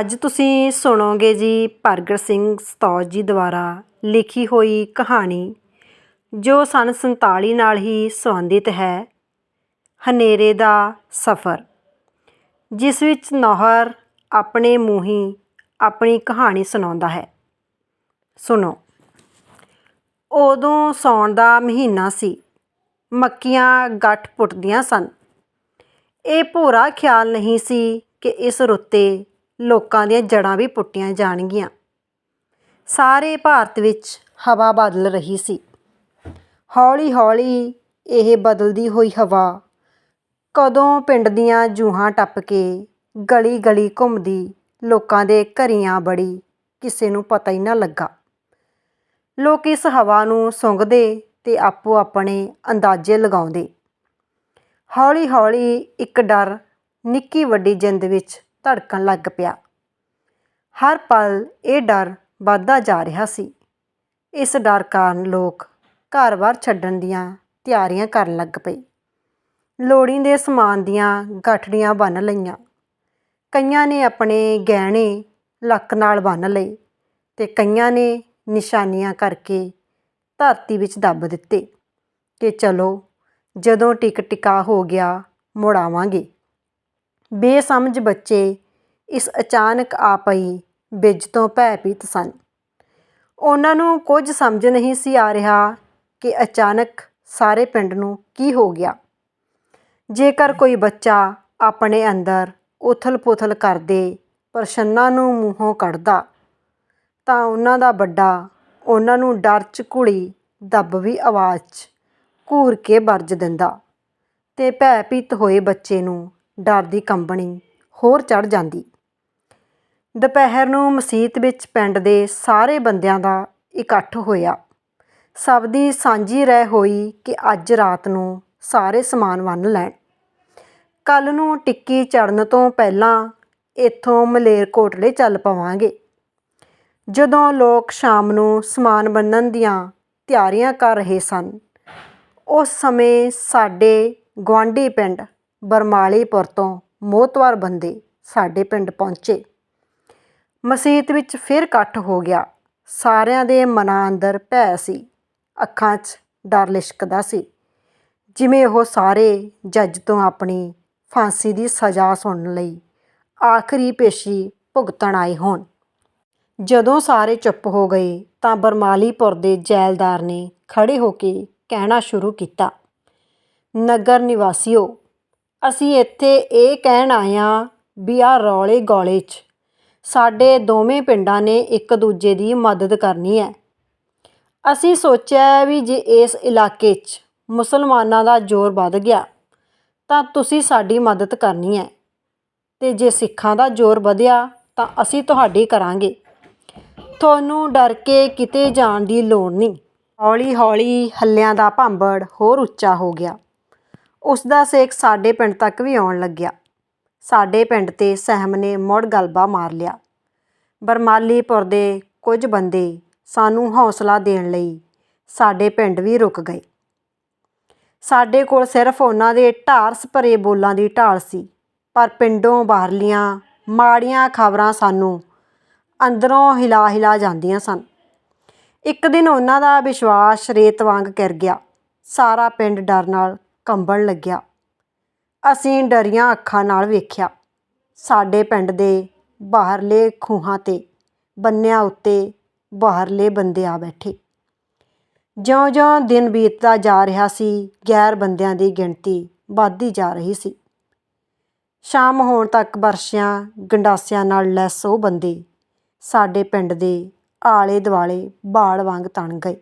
ਅੱਜ ਤੁਸੀਂ ਸੁਣੋਗੇ ਜੀ ਪ੍ਰਗਟ ਸਿੰਘ ਸਤੌਜ ਜੀ ਦੁਆਰਾ ਲਿਖੀ ਹੋਈ ਕਹਾਣੀ, ਜੋ ਸੰਨ 47 ਨਾਲ ਹੀ ਸੰਬੰਧਿਤ ਹੈ, ਹਨੇਰੇ ਦਾ ਸਫ਼ਰ, ਜਿਸ ਵਿੱਚ ਨੌਹਰ ਆਪਣੇ ਮੂੰਹੀਂ ਆਪਣੀ ਕਹਾਣੀ ਸੁਣਾਉਂਦਾ ਹੈ। ਸੁਣੋ। ਉਦੋਂ ਸਾਉਣ ਦਾ ਮਹੀਨਾ ਸੀ। ਮੱਕੀਆਂ ਗੱਠ ਪੁੱਟਦੀਆਂ ਸਨ। ਇਹ ਭੋਰਾ ਖਿਆਲ ਨਹੀਂ ਸੀ ਕਿ ਇਸ ਰੁੱਤੇ ਲੋਕਾਂ ਦੀਆਂ ਜੜ੍ਹਾਂ ਵੀ ਪੁੱਟੀਆਂ ਜਾਣਗੀਆਂ। ਸਾਰੇ ਭਾਰਤ ਵਿੱਚ ਹਵਾ ਬਦਲ ਰਹੀ ਸੀ। ਹੌਲੀ ਹੌਲੀ ਇਹ ਬਦਲਦੀ ਹੋਈ ਹਵਾ ਕਦੋਂ ਪਿੰਡ ਦੀਆਂ ਜੂਹਾਂ ਟੱਪ ਕੇ ਗਲੀ ਗਲੀ ਘੁੰਮਦੀ ਲੋਕਾਂ ਦੇ ਘਰੀਆਂ ਬੜੀ ਕਿਸੇ ਨੂੰ ਪਤਾ ਹੀ ਨਾ ਲੱਗਾ। ਲੋਕ ਇਸ ਹਵਾ ਨੂੰ ਸੁੰਘਦੇ ਤੇ ਆਪੋ ਆਪਣੇ ਅੰਦਾਜ਼ੇ ਲਗਾਉਂਦੇ। ਹੌਲੀ ਹੌਲੀ ਇੱਕ ਡਰ ਨਿੱਕੀ ਵੱਡੀ ਜਿੰਦ ਵਿੱਚ ਧੜਕਣ ਲੱਗ ਪਿਆ। ਹਰ ਪਲ ਇਹ ਡਰ ਵੱਧਦਾ ਜਾ ਰਿਹਾ ਸੀ। ਇਸ ਡਰ ਕਾਰਨ ਲੋਕ ਘਰ-ਬਾਰ ਛੱਡਣ ਦੀਆਂ ਤਿਆਰੀਆਂ ਕਰਨ ਲੱਗ ਪਏ। ਲੋੜੀਂਦੇ ਸਮਾਨ ਦੀਆਂ ਗਠੜੀਆਂ ਬੰਨ ਲਈਆਂ। ਕਈਆਂ ਨੇ ਆਪਣੇ ਗਹਿਣੇ ਲੱਕ ਨਾਲ ਬੰਨ ਲਏ ਤੇ ਕਈਆਂ ਨੇ ਨਿਸ਼ਾਨੀਆਂ ਕਰਕੇ ਧਰਤੀ ਵਿੱਚ ਦੱਬ ਦਿੱਤੇ ਕਿ ਚਲੋ, ਜਦੋਂ ਟਿਕ ਟਿਕਾ ਹੋ ਗਿਆ ਮੁੜ ਆਵਾਂਗੇ। ਬੇਸਮਝ ਬੱਚੇ ਇਸ ਅਚਾਨਕ ਆ ਪਈ, ਬਿੱਜ ਤੋਂ ਭੈਭੀਤ ਸਨ। ਉਹਨਾਂ ਨੂੰ ਕੁਝ ਸਮਝ ਨਹੀਂ ਸੀ ਆ ਰਿਹਾ ਕਿ ਅਚਾਨਕ ਸਾਰੇ ਪਿੰਡ ਨੂੰ ਕੀ ਹੋ ਗਿਆ। ਜੇਕਰ ਕੋਈ ਬੱਚਾ ਆਪਣੇ ਅੰਦਰ ਉਥਲ-ਪੁਥਲ ਕਰਦੇ, ਪ੍ਰਸ਼ੰਨਾਂ ਨੂੰ ਮੂੰਹੋਂ ਕੱਢਦਾ, ਤਾਂ ਉਹਨਾਂ ਦਾ ਵੱਡਾ, ਉਹਨਾਂ ਨੂੰ ਡਰ 'ਚ ਘੁਲੀ ਦੱਬਵੀ ਆਵਾਜ਼ 'ਚ ਘੂਰ ਕੇ ਵਰਜ ਦਿੰਦਾ ਤੇ ਭੈਭੀਤ ਹੋਏ ਬੱਚੇ ਨੂੰ ਡਰ ਦੀ ਕੰਬਣੀ ਹੋਰ ਚੜ ਜਾਂਦੀ। ਦੁਪਹਿਰ ਨੂੰ ਮਸੀਤ ਵਿੱਚ ਪਿੰਡ ਦੇ ਸਾਰੇ ਬੰਦਿਆਂ ਦਾ ਇਕੱਠ ਹੋਇਆ। ਸਭ ਦੀ ਸਾਂਝੀ ਰਹਿ ਹੋਈ ਕਿ ਅੱਜ ਰਾਤ ਨੂੰ ਸਾਰੇ ਸਮਾਨ ਬੰਨ੍ਹ ਲੈਣ। ਕੱਲ ਨੂੰ ਟਿੱਕੀ ਚੜਨ ਤੋਂ ਪਹਿਲਾਂ ਇੱਥੋਂ ਮਲੇਰਕੋਟਲੇ ਚੱਲ ਪਵਾਂਗੇ। ਜਦੋਂ ਲੋਕ ਸ਼ਾਮ ਨੂੰ ਸਮਾਨ ਬੰਨਣ ਦੀਆਂ ਤਿਆਰੀਆਂ ਕਰ ਰਹੇ ਸਨ, ਉਸ ਸਮੇਂ ਸਾਡੇ ਗੁਆਂਢੀ ਪਿੰਡ ਬਰਮਾਲੀਪੁਰ ਤੋਂ ਮੋਤਵਾਰ ਬੰਦੇ ਸਾਡੇ ਪਿੰਡ ਪਹੁੰਚੇ। ਮਸੀਤ ਵਿੱਚ ਫਿਰ ਇਕੱਠ ਹੋ ਗਿਆ। ਸਾਰਿਆਂ ਦੇ ਮਨਾਂ ਅੰਦਰ ਭੈ ਸੀ। ਅੱਖਾਂ 'ਚ ਡਰ ਲਿਸ਼ਕਦਾ ਸੀ। ਜਿਵੇਂ ਉਹ ਸਾਰੇ ਜੱਜ ਤੋਂ ਆਪਣੀ ਫਾਂਸੀ ਦੀ ਸਜ਼ਾ ਸੁਣਨ ਲਈ ਆਖਰੀ ਪੇਸ਼ੀ ਭੁਗਤਣ ਆਏ ਹੋਣ। ਜਦੋਂ ਸਾਰੇ ਚੁੱਪ ਹੋ ਗਏ ਤਾਂ ਬਰਮਾਲੀਪੁਰ ਦੇ ਜੈਲਦਾਰ ਨੇ ਖੜੇ ਹੋ ਕੇ ਕਹਿਣਾ ਸ਼ੁਰੂ ਕੀਤਾ, ਨਗਰ ਨਿਵਾਸੀਓ, ਅਸੀਂ ਇੱਥੇ ਇਹ ਕਹਿਣ ਆਏ ਹਾਂ ਵੀ ਆ ਰੌਲੇ ਗੋਲੇ 'ਚ ਸਾਡੇ ਦੋਵੇਂ ਪਿੰਡਾਂ ਨੇ ਇੱਕ ਦੂਜੇ ਦੀ ਮਦਦ ਕਰਨੀ ਹੈ। ਅਸੀਂ ਸੋਚਿਆ ਵੀ ਜੇ ਇਸ ਇਲਾਕੇ 'ਚ ਮੁਸਲਮਾਨਾਂ ਦਾ ਜ਼ੋਰ ਵੱਧ ਗਿਆ, ਤਾਂ ਤੁਸੀਂ ਸਾਡੀ ਮਦਦ ਕਰਨੀ ਹੈ। ਤੇ ਜੇ ਸਿੱਖਾਂ ਦਾ ਜ਼ੋਰ ਵਧਿਆ, ਤਾਂ ਅਸੀਂ ਤੁਹਾਡੀ ਕਰਾਂਗੇ। ਤੁਹਾਨੂੰ ਡਰ ਕੇ ਕਿਤੇ ਜਾਣ ਦੀ ਲੋੜ ਨਹੀਂ। ਹੌਲੀ ਹੌਲੀ ਹੱਲਿਆਂ ਦਾ ਭਾਂਬੜ ਹੋਰ ਉੱਚਾ ਹੋ ਗਿਆ। ਉਸ ਦਾ ਸੇਕ ਸਾਡੇ ਪਿੰਡ ਤੱਕ ਵੀ ਆਉਣ ਲੱਗਿਆ। ਸਾਡੇ ਪਿੰਡ ਤੇ ਸਹਿਮ ਨੇ ਮੁੜ ਗਲਬਾ ਮਾਰ ਲਿਆ। ਬਰਮਾਲੀਪੁਰ ਦੇ ਕੁਝ ਬੰਦੇ ਸਾਨੂੰ ਹੌਸਲਾ ਦੇਣ ਲਈ ਸਾਡੇ ਪਿੰਡ ਵੀ ਰੁਕ ਗਏ। ਸਾਡੇ ਕੋਲ ਸਿਰਫ ਉਹਨਾਂ ਦੇ ਢਾਰਸ ਭਰੇ ਬੋਲਾਂ ਦੀ ਢਾਲ ਸੀ, ਪਰ ਪਿੰਡੋਂ ਬਾਹਰਲੀਆਂ ਮਾੜੀਆਂ ਖਬਰਾਂ ਸਾਨੂੰ ਅੰਦਰੋਂ ਹਿਲਾ ਹਿਲਾ ਜਾਂਦੀਆਂ ਸਨ। ਇੱਕ ਦਿਨ ਉਹਨਾਂ ਦਾ ਵਿਸ਼ਵਾਸ ਰੇਤ ਵਾਂਗ ਕਿਰ ਗਿਆ। ਸਾਰਾ ਪਿੰਡ ਡਰ ਨਾਲ ਕੰਬਣ ਲੱਗਿਆ। ਅਸੀਂ ਡਰੀਆਂ ਅੱਖਾਂ ਨਾਲ ਵੇਖਿਆ। ਸਾਡੇ ਪਿੰਡ ਦੇ ਬਾਹਰਲੇ ਖੂਹਾਂ ਤੇ, ਬੰਨਿਆਂ ਉੱਤੇ ਬਾਹਰਲੇ ਬੰਦੇ ਆ ਬੈਠੇ। ਜਿਉਂ-ਜਿਉਂ ਦਿਨ ਬੀਤਦਾ ਜਾ ਰਿਹਾ ਸੀ, ਗੈਰ ਬੰਦਿਆਂ ਦੀ ਗਿਣਤੀ ਵੱਧਦੀ ਜਾ ਰਹੀ ਸੀ। ਸ਼ਾਮ ਹੋਣ ਤੱਕ ਬਰਸ਼ਿਆਂ, ਗੰਡਾਸਿਆਂ ਨਾਲ ਲੈਸ ਉਹ ਬੰਦੇ ਸਾਡੇ ਪਿੰਡ ਦੇ ਆਲੇ ਦੁਆਲੇ ਬਾਲ ਵਾਂਗ ਤਣ ਗਏ।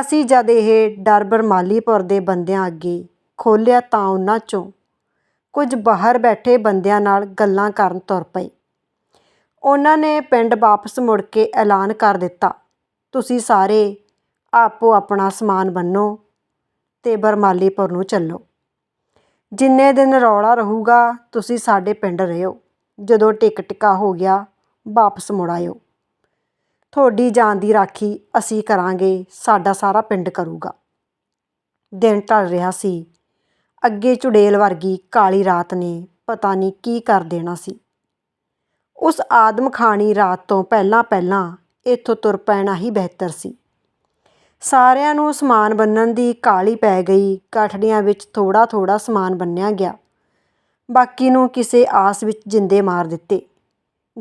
ਅਸੀਂ ਜਦ ਇਹ ਡਰ ਬਰਮਾਲੀਪੁਰ ਦੇ ਬੰਦਿਆਂ ਅੱਗੇ ਖੋਲ੍ਹਿਆ ਤਾਂ ਉਹਨਾਂ ਚੋਂ। ਕੁਝ ਬਾਹਰ ਬੈਠੇ ਬੰਦਿਆਂ ਨਾਲ ਗੱਲਾਂ ਕਰਨ ਤੁਰ ਪਏ। ਉਹਨਾਂ ਨੇ ਪਿੰਡ ਵਾਪਸ ਮੁੜ ਕੇ ਐਲਾਨ ਕਰ ਦਿੱਤਾ, ਤੁਸੀਂ ਸਾਰੇ ਆਪੋ ਆਪਣਾ ਸਮਾਨ ਬੰਨੋ ਤੇ ਬਰਮਾਲੀਪੁਰ ਨੂੰ ਚੱਲੋ। ਜਿੰਨੇ ਦਿਨ ਰੌਲਾ ਰਹੂਗਾ, ਤੁਸੀਂ ਸਾਡੇ ਪਿੰਡ ਰਹਿਓ। ਜਦੋਂ ਟਿਕ ਟਿਕਾ ਹੋ ਗਿਆ, ਵਾਪਸ ਮੁੜ ਆਇਓ। ਤੁਹਾਡੀ ਜਾਨ ਦੀ ਰਾਖੀ ਅਸੀਂ ਕਰਾਂਗੇ, ਸਾਡਾ ਸਾਰਾ ਪਿੰਡ ਕਰੂਗਾ। ਦਿਨ ਢਲ ਰਿਹਾ ਸੀ। ਅੱਗੇ ਚੁੜੇਲ ਵਰਗੀ ਕਾਲੀ ਰਾਤ ਨੇ ਪਤਾ ਨਹੀਂ ਕੀ ਕਰ ਦੇਣਾ ਸੀ। ਉਸ ਆਦਮਖਾਨੀ ਰਾਤ ਤੋਂ ਪਹਿਲਾਂ ਪਹਿਲਾਂ ਇੱਥੋਂ ਤੁਰ ਪੈਣਾ ਹੀ ਬਿਹਤਰ ਸੀ। ਸਾਰਿਆਂ ਨੂੰ ਸਮਾਨ ਬੰਨਣ ਦੀ ਕਾਹਲੀ ਪੈ ਗਈ, ਕਾਠੜੀਆਂ ਵਿੱਚ ਥੋੜਾ ਥੋੜਾ ਸਮਾਨ ਬੰਨਿਆ ਗਿਆ। ਬਾਕੀ ਨੂੰ ਕਿਸੇ ਆਸ ਵਿੱਚ ਜਿੰਦੇ ਮਾਰ ਦਿੱਤੇ।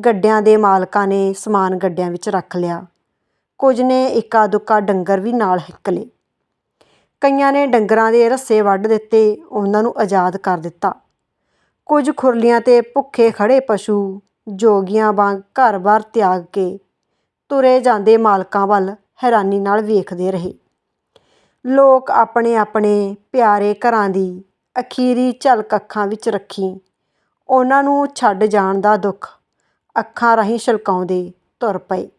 ਗੱਡਿਆਂ ਦੇ ਮਾਲਕਾਂ ਨੇ ਸਮਾਨ ਗੱਡਿਆਂ ਵਿੱਚ ਰੱਖ ਲਿਆ। ਕੁਝ ਨੇ ਇੱਕਾ ਦੁੱਕਾ ਡੰਗਰ ਵੀ ਨਾਲ ਹਿੱਕ ਲਏ। ਕਈਆਂ ਨੇ ਡੰਗਰਾਂ ਦੇ ਰੱਸੇ ਵੱਢ ਦਿੱਤੇ, ਉਹਨਾਂ ਨੂੰ ਆਜ਼ਾਦ ਕਰ ਦਿੱਤਾ। ਕੁਝ ਖੁਰਲੀਆਂ ਤੇ ਭੁੱਖੇ ਖੜੇ ਪਸ਼ੂ ਜੋਗੀਆਂ ਵਾਂਗ ਘਰ-ਬਾਰ ਤਿਆਗ ਕੇ ਤੁਰੇ ਜਾਂਦੇ ਮਾਲਕਾਂ ਵੱਲ ਹੈਰਾਨੀ ਨਾਲ ਵੇਖਦੇ ਰਹੇ। ਲੋਕ ਆਪਣੇ ਆਪਣੇ ਪਿਆਰੇ ਘਰਾਂ ਦੀ ਅਖੀਰੀ ਝਲਕ ਅੱਖਾਂ ਵਿੱਚ ਰੱਖੀ। ਉਹਨਾਂ ਨੂੰ ਛੱਡ ਜਾਣ ਦਾ ਦੁੱਖ ਅੱਖਾਂ ਰਾਹੀਂ ਛਲਕਾਉਂਦੇ ਤੁਰ ਪਏ।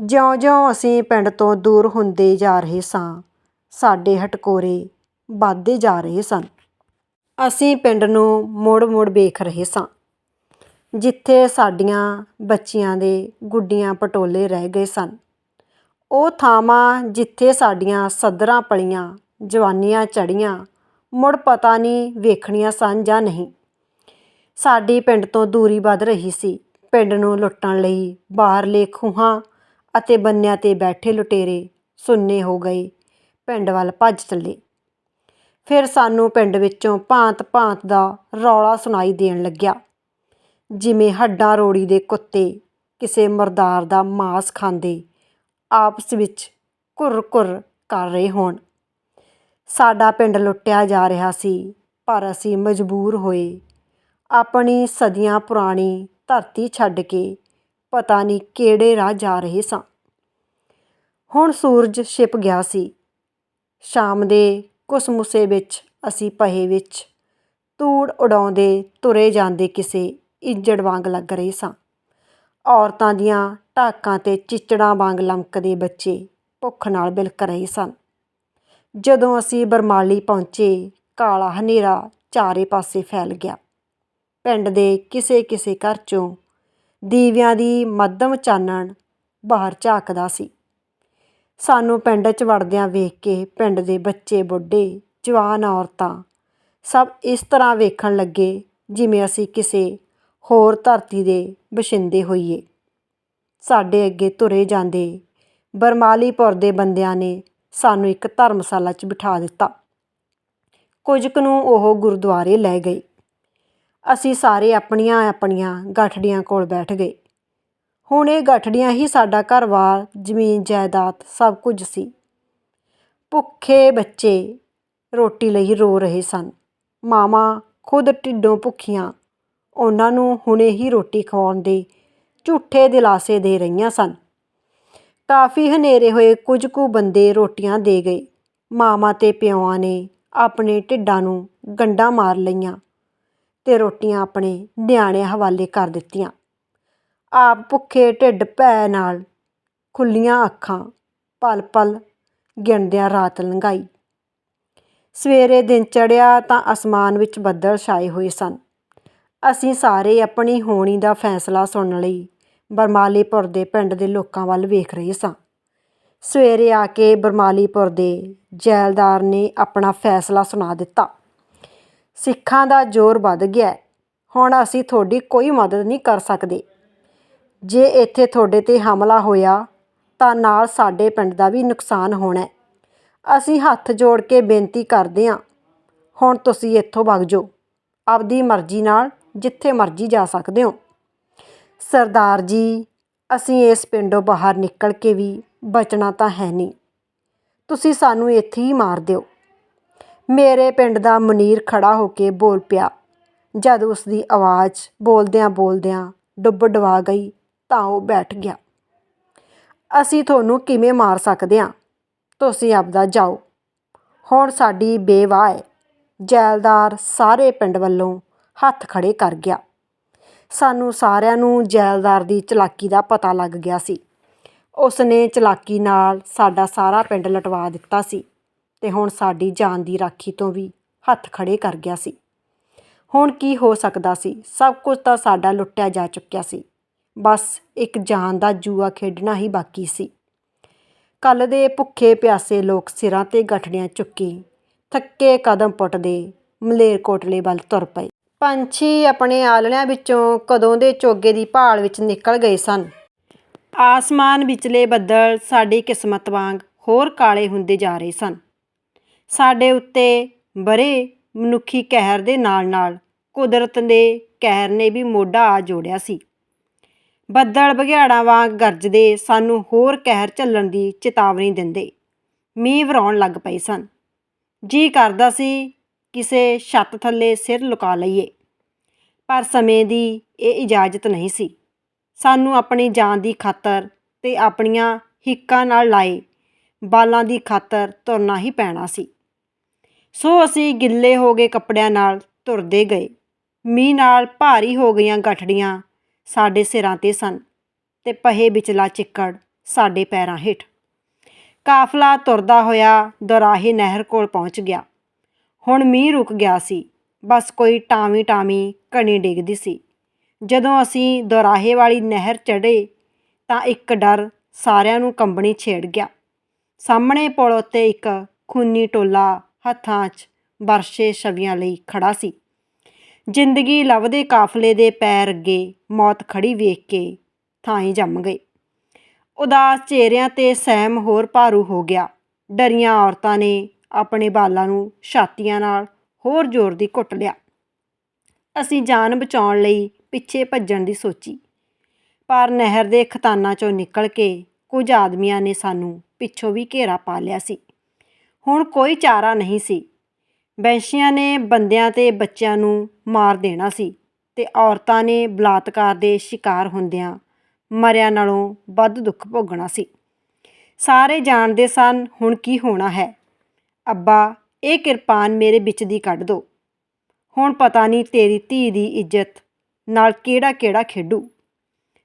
ਜਿਉਂ-ਜਿਉਂ ਅਸੀਂ ਪਿੰਡ ਤੋਂ ਦੂਰ ਹੁੰਦੇ ਜਾ ਰਹੇ ਸਾਂ ਸਾਡੇ ਹਟਕੋਰੇ ਵੱਧਦੇ ਜਾ ਰਹੇ ਸਨ। ਅਸੀਂ ਪਿੰਡ ਨੂੰ ਮੁੜ-ਮੁੜ ਵੇਖ ਰਹੇ ਸਾਂ, ਜਿੱਥੇ ਸਾਡੀਆਂ ਬੱਚੀਆਂ ਦੇ ਗੁੱਡੀਆਂ ਪਟੋਲੇ ਰਹਿ ਗਏ ਸਨ। ਉਹ ਥਾਵਾਂ ਜਿੱਥੇ ਸਾਡੀਆਂ ਸੱਧਰਾਂ ਪਲੀਆਂ, ਜਵਾਨੀਆਂ ਚੜੀਆਂ ਮੁੜ ਪਤਾ ਨਹੀਂ ਵੇਖਣੀਆਂ ਸਨ ਜਾਂ ਨਹੀਂ। ਸਾਡੀ ਪਿੰਡ ਤੋਂ ਦੂਰੀ ਵੱਧ ਰਹੀ ਸੀ। ਪਿੰਡ ਨੂੰ ਲੁੱਟਣ ਲਈ ਬਾਹਰਲੇ ਖੂਹਾਂ ਅਤੇ ਬੰਨਿਆਂ ਤੇ ਬੈਠੇ ਲੁਟੇਰੇ ਸੁੰਨੇ ਹੋ ਗਏ। ਪਿੰਡ ਵੱਲ ਭੱਜ ਚੱਲੇ। ਫਿਰ ਸਾਨੂੰ ਪਿੰਡ ਵਿੱਚੋਂ ਭਾਂਤ-ਭਾਂਤ ਦਾ ਰੌਲਾ ਸੁਣਾਈ ਦੇਣ ਲੱਗਿਆ। ਜਿਵੇਂ ਹੱਡਾਂ ਰੋੜੀ ਦੇ ਕੁੱਤੇ ਕਿਸੇ ਮਰਦਾਰ ਦਾ ਮਾਸ ਖਾਂਦੇ ਆਪਸ ਵਿੱਚ ਘੁਰ ਘੁਰ ਕਰ ਰਹੇ ਹੋਣ। ਸਾਡਾ ਪਿੰਡ ਲੁੱਟਿਆ ਜਾ ਰਿਹਾ ਸੀ, ਪਰ ਅਸੀਂ ਮਜਬੂਰ ਹੋਏ। ਆਪਣੀ ਸਦੀਆਂ ਪੁਰਾਣੀ ਧਰਤੀ ਛੱਡ ਕੇ ਪਤਾ ਨਹੀਂ ਕਿਹੜੇ ਰਾਹ ਜਾ ਰਹੇ ਸਾਂ। ਹੁਣ ਸੂਰਜ ਛਿਪ ਗਿਆ ਸੀ। ਸ਼ਾਮ ਦੇ ਕੁਸਮੁਸੇ ਵਿੱਚ, ਅਸੀਂ ਪਹੇ ਵਿੱਚ। ਧੂੜ ਉਡਾਉਂਦੇ ਤੁਰੇ ਜਾਂਦੇ ਕਿਸੇ ਇੱਜੜ ਵਾਂਗ ਲੱਗ ਰਹੇ ਸਾਂ। ਔਰਤਾਂ ਦੀਆਂ ਢਾਕਾਂ ਤੇ ਚਿੱਚੜਾਂ ਵਾਂਗ ਲਮਕਦੇ ਬੱਚੇ ਭੁੱਖ ਨਾਲ ਬਿਲਕ ਰਹੇ ਸਨ। ਜਦੋਂ ਅਸੀਂ ਬਰਮਾਲੀ ਪਹੁੰਚੇ, ਕਾਲਾ ਹਨੇਰਾ ਚਾਰੇ ਪਾਸੇ ਫੈਲ ਗਿਆ। ਪਿੰਡ ਦੇ ਕਿਸੇ ਕਿਸੇ ਘਰ ਚੋਂ ਦੀਵਿਆਂ ਦੀ ਮੱਧਮ ਚਾਨਣ ਬਾਹਰ ਝਾਕਦਾ ਸੀ। ਸਾਨੂੰ ਪਿੰਡ 'ਚ ਵੜਦਿਆਂ ਵੇਖ ਕੇ ਪਿੰਡ ਦੇ ਬੱਚੇ, ਬੁੱਢੇ, ਜਵਾਨ ਔਰਤਾਂ ਸਭ ਇਸ ਤਰ੍ਹਾਂ ਵੇਖਣ ਲੱਗੇ ਜਿਵੇਂ ਅਸੀਂ ਕਿਸੇ ਹੋਰ ਧਰਤੀ ਦੇ ਵਸਿੰਦੇ ਹੋਈਏ। ਸਾਡੇ ਅੱਗੇ ਤੁਰੇ ਜਾਂਦੇ ਬਰਮਾਲੀਪੁਰ ਦੇ ਬੰਦਿਆਂ ਨੇ ਸਾਨੂੰ ਇੱਕ ਧਰਮਸ਼ਾਲਾ 'ਚ ਬਿਠਾ ਦਿੱਤਾ। ਕੁਝ ਕੁ ਨੂੰ ਉਹ ਗੁਰਦੁਆਰੇ ਲੈ ਗਏ। ਅਸੀਂ ਸਾਰੇ ਆਪਣੀਆਂ ਆਪਣੀਆਂ ਗਠੜੀਆਂ ਕੋਲ ਬੈਠ ਗਏ। ਹੁਣ ਇਹ ਗਠੜੀਆਂ ਹੀ ਸਾਡਾ ਘਰ-ਬਾਰ ਜ਼ਮੀਨ, ਜਾਇਦਾਦ ਸਭ ਕੁਝ ਸੀ। ਭੁੱਖੇ ਬੱਚੇ ਰੋਟੀ ਲਈ ਰੋ ਰਹੇ ਸਨ। ਮਾਵਾਂ ਖੁਦ ਢਿੱਡੋਂ ਭੁੱਖੀਆਂ, ਉਹਨਾਂ ਨੂੰ ਹੁਣੇ ਹੀ ਰੋਟੀ ਖਵਾਉਣ ਦੇ ਝੂਠੇ ਦਿਲਾਸੇ ਦੇ ਰਹੀਆਂ ਸਨ। ਕਾਫੀ ਹਨੇਰੇ ਹੋਏ ਕੁਝ ਕੁ ਬੰਦੇ ਰੋਟੀਆਂ ਦੇ ਗਏ। ਮਾਵਾਂ ਤੇ ਪਿਓਾਂ ਨੇ ਆਪਣੇ ਢਿੱਡਾਂ ਨੂੰ ਗੰਢਾਂ ਮਾਰ ਲਈਆਂ ਤੇ ਰੋਟੀਆਂ ਆਪਣੇ ਨਿਆਣੇ ਹਵਾਲੇ ਕਰ ਦਿੱਤੀਆਂ। ਆਪ ਭੁੱਖੇ ਢਿੱਡ ਭੈ ਨਾਲ ਖੁੱਲੀਆਂ ਅੱਖਾਂ ਪਲ ਪਲ ਗਿਣਦਿਆਂ ਰਾਤ ਲੰਘਾਈ। ਸਵੇਰੇ ਦਿਨ ਚੜਿਆ ਤਾਂ ਅਸਮਾਨ ਵਿੱਚ ਬੱਦਲ ਛਾਏ ਹੋਏ ਸਨ। ਅਸੀਂ ਸਾਰੇ ਆਪਣੀ ਹੋਣੀ ਦਾ ਫੈਸਲਾ ਸੁਣਨ ਲਈ, ਬਰਮਾਲੀਪੁਰ ਦੇ ਪਿੰਡ ਦੇ ਲੋਕਾਂ ਵੱਲ ਵੇਖ ਰਹੇ ਸਾਂ। ਸਵੇਰੇ ਆ ਕੇ ਬਰਮਾਲੀਪੁਰ ਦੇ ਜੈਲਦਾਰ ਨੇ ਆਪਣਾ ਫੈਸਲਾ ਸੁਣਾ ਦਿੱਤਾ। ਸਿੱਖਾਂ ਦਾ ਜ਼ੋਰ ਵੱਧ ਗਿਆ। ਹੁਣ ਅਸੀਂ ਤੁਹਾਡੀ ਕੋਈ ਮਦਦ ਨਹੀਂ ਕਰ ਸਕਦੇ। ਜੇ ਇੱਥੇ ਤੁਹਾਡੇ ਤੇ ਹਮਲਾ ਹੋਇਆ, ਤਾਂ ਨਾਲ ਸਾਡੇ ਪਿੰਡ ਦਾ ਵੀ ਨੁਕਸਾਨ ਹੋਣਾ ਅਸੀਂ ਹੱਥ ਜੋੜ ਕੇ ਬੇਨਤੀ ਕਰਦੇ ਹਾਂ, ਹੁਣ ਤੁਸੀਂ ਇੱਥੋਂ ਵਗ ਜਾਓ। ਆਪਦੀ ਮਰਜ਼ੀ ਨਾਲ ਜਿੱਥੇ ਮਰਜ਼ੀ ਜਾ ਸਕਦੇ ਹੋ। ਸਰਦਾਰ ਜੀ, ਅਸੀਂ ਇਸ ਪਿੰਡੋਂ ਬਾਹਰ ਨਿਕਲ ਕੇ ਵੀ ਬਚਣਾ ਤਾਂ ਹੈ ਨਹੀਂ। ਤੁਸੀਂ ਸਾਨੂੰ ਇੱਥੇ ਹੀ ਮਾਰ ਦਿਓ। ਮੇਰੇ ਪਿੰਡ ਦਾ ਮਨੀਰ ਖੜਾ ਹੋ ਕੇ ਬੋਲ ਪਿਆ। ਜਦ ਉਸ ਦੀ ਆਵਾਜ਼ ਬੋਲਦਿਆਂ ਬੋਲਦਿਆਂ ਡੁੱਬ ਡਵਾ ਗਈ ਤਾਂ ਉਹ ਬੈਠ ਗਿਆ। ਅਸੀਂ ਤੁਹਾਨੂੰ ਕਿਵੇਂ ਮਾਰ ਸਕਦੇ ਹਾਂ? ਤੁਸੀਂ ਆਪਦਾ ਜਾਓ। ਹੁਣ ਸਾਡੀ ਬੇਵਾਹ ਹੈ। ਜੈਲਦਾਰ ਸਾਰੇ ਪਿੰਡ ਵੱਲੋਂ ਹੱਥ ਖੜੇ ਕਰ ਗਿਆ। ਸਾਨੂੰ ਸਾਰਿਆਂ ਨੂੰ ਜੈਲਦਾਰ ਦੀ ਚਲਾਕੀ ਦਾ ਪਤਾ ਲੱਗ ਗਿਆ ਸੀ। ਉਸ ਨੇ ਚਲਾਕੀ ਨਾਲ ਸਾਡਾ ਸਾਰਾ ਪਿੰਡ ਲਟਵਾ ਦਿੱਤਾ ਸੀ ਤੇ ਹੁਣ ਸਾਡੀ ਜਾਨ ਦੀ ਰਾਖੀ ਤੋਂ ਵੀ ਹੱਥ ਖੜੇ ਕਰ ਗਿਆ ਸੀ। ਹੁਣ ਕੀ ਹੋ ਸਕਦਾ ਸੀ? ਸਭ ਕੁਝ ਤਾਂ ਸਾਡਾ ਲੁੱਟਿਆ ਜਾ ਚੁੱਕਿਆ ਸੀ। ਬਸ ਇੱਕ ਜਾਨ ਦਾ ਜੂਆ ਖੇਡਣਾ ਹੀ ਬਾਕੀ ਸੀ। ਕੱਲ ਦੇ ਭੁੱਖੇ ਪਿਆਸੇ ਲੋਕ ਸਿਰਾਂ ਤੇ ਗਠੜੀਆਂ ਚੁੱਕੀ, ਥੱਕੇ ਕਦਮ ਪੁੱਟਦੇ ਮਲੇਰਕੋਟਲੇ ਵੱਲ ਤੁਰ ਪਏ। ਪੰਛੀ ਆਪਣੇ ਆਲਣਿਆਂ ਵਿੱਚੋਂ ਕਦੋਂ ਦੇ ਚੋਗੇ ਦੀ ਭਾਲ ਵਿੱਚ ਨਿਕਲ ਗਏ ਸਨ। ਆਸਮਾਨ ਵਿਚਲੇ ਬੱਦਲ ਸਾਡੀ ਕਿਸਮਤ ਵਾਂਗ ਹੋਰ ਕਾਲੇ ਹੁੰਦੇ ਜਾ ਰਹੇ ਸਨ। ਸਾਡੇ ਉੱਤੇ ਬਰੇ ਮਨੁੱਖੀ ਕਹਿਰ ਦੇ ਨਾਲ-ਨਾਲ ਕੁਦਰਤ ਦੇ ਕਹਿਰ ਨੇ ਵੀ ਮੋਢਾ ਆ ਜੋੜਿਆ ਸੀ। ਬੱਦਲ ਬਘਿਆੜਾਂ ਵਾਂਗ ਗਰਜਦੇ ਸਾਨੂੰ ਹੋਰ ਕਹਿਰ ਝੱਲਣ ਦੀ ਚੇਤਾਵਨੀ ਦਿੰਦੇ। ਮੀਂਹ ਵਰਾਉਣ ਲੱਗ ਪਏ ਸਨ। ਜੀ ਕਰਦਾ ਸੀ ਕਿਸੇ ਛੱਤ ਥੱਲੇ ਸਿਰ ਲੁਕਾ ਲਈਏ। ਪਰ ਸਮੇਂ ਦੀ ਇਹ ਇਜਾਜ਼ਤ ਨਹੀਂ ਸੀ। ਸਾਨੂੰ ਆਪਣੀ ਜਾਨ ਦੀ ਖਾਤਰ ਤੇ ਆਪਣੀਆਂ ਹਿੱਕਾਂ ਨਾਲ ਲਾਏ ਬਾਲਾਂ ਦੀ ਖਾਤਰ ਤੁਰਨਾ ਹੀ ਪੈਣਾ ਸੀ। ਸੋ ਅਸੀਂ ਗਿੱਲੇ ਹੋ ਗਏ ਕੱਪੜਿਆਂ ਨਾਲ ਤੁਰਦੇ ਗਏ। ਮੀਂਹ ਨਾਲ ਭਾਰੀ ਹੋ ਗਈਆਂ ਗਠੜੀਆਂ ਸਾਡੇ ਸਿਰਾਂ ਤੇ ਸਨ ਤੇ ਪਹੇ ਵਿਚਲਾ ਚਿੱਕੜ ਸਾਡੇ ਪੈਰਾਂ ਹੇਠ। ਕਾਫਲਾ ਤੁਰਦਾ ਹੋਇਆ ਦੁਰਾਹੇ ਨਹਿਰ ਕੋਲ ਪਹੁੰਚ ਗਿਆ। ਹੁਣ ਮੀਂਹ ਰੁਕ ਗਿਆ ਸੀ, ਬਸ ਕੋਈ ਟਾਵੀਂ ਟਾਵੀਂ ਕਣੀ ਡਿੱਗਦੀ ਸੀ। ਜਦੋਂ ਅਸੀਂ ਦੁਰਾਹੇ ਵਾਲੀ ਨਹਿਰ ਚੜ੍ਹੇ ਤਾਂ ਇੱਕ ਡਰ ਸਾਰਿਆਂ ਨੂੰ ਕੰਬਣੀ ਛੇੜ ਗਿਆ। ਸਾਹਮਣੇ ਪੁਲ ਉੱਤੇ ਇੱਕ ਖੂਨੀ ਟੋਲਾ ਹੱਥਾਂ 'ਚ ਵਰਸ਼ੇ ਛਵੀਆਂ ਲਈ ਖੜਾ ਸੀ। ਜ਼ਿੰਦਗੀ ਲਵਦੇ ਕਾਫਲੇ ਦੇ ਪੈਰ ਅੱਗੇ ਮੌਤ ਖੜੀ ਵੇਖ ਕੇ ਥਾਂ ਹੀ ਜੰਮ ਗਏ। ਉਦਾਸ ਚਿਹਰਿਆਂ ਤੇ ਸਹਿਮ ਹੋਰ ਭਾਰੂ ਹੋ ਗਿਆ। ਡਰੀਆਂ ਔਰਤਾਂ ਨੇ ਆਪਣੇ ਬਾਲਾਂ ਨੂੰ ਛਾਤੀਆਂ ਨਾਲ ਹੋਰ ਜ਼ੋਰ ਦੀ ਘੁੱਟ ਲਿਆ। ਅਸੀਂ ਜਾਨ ਬਚਾਉਣ ਲਈ ਪਿੱਛੇ ਭੱਜਣ ਦੀ ਸੋਚੀ। ਪਰ ਨਹਿਰ ਦੇ ਖਤਾਨਾਂ ਚੋਂ ਨਿਕਲ ਕੇ ਕੁਝ ਆਦਮੀਆਂ ਨੇ ਸਾਨੂੰ ਪਿੱਛੋਂ ਵੀ ਘੇਰਾ ਪਾ ਲਿਆ ਸੀ। ਹੁਣ ਕੋਈ ਚਾਰਾ ਨਹੀਂ ਸੀ। ਬੈਂਸ਼ੀਆਂ ਨੇ ਬੰਦਿਆਂ ਤੇ ਬੱਚਿਆਂ ਨੂੰ ਮਾਰ ਦੇਣਾ ਸੀ ਤੇ ਔਰਤਾਂ ਨੇ ਬਲਾਤਕਾਰ ਦੇ ਸ਼ਿਕਾਰ ਹੁੰਦਿਆਂ ਮਰਿਆਂ ਨਾਲੋਂ ਵੱਧ ਦੁੱਖ ਭੋਗਣਾ ਸੀ। ਸਾਰੇ ਜਾਣਦੇ ਸਨ, ਹੁਣ ਕੀ ਹੋਣਾ ਹੈ? ਅੱਬਾ, ਇਹ ਕਿਰਪਾਨ ਮੇਰੇ ਵਿੱਚ ਦੀ ਕੱਢ ਦੋ। ਹੁਣ ਪਤਾ ਨਹੀਂ ਤੇਰੀ ਧੀ ਦੀ ਇੱਜ਼ਤ ਨਾਲ ਕਿਹੜਾ ਕਿਹੜਾ ਖੇਡੂ।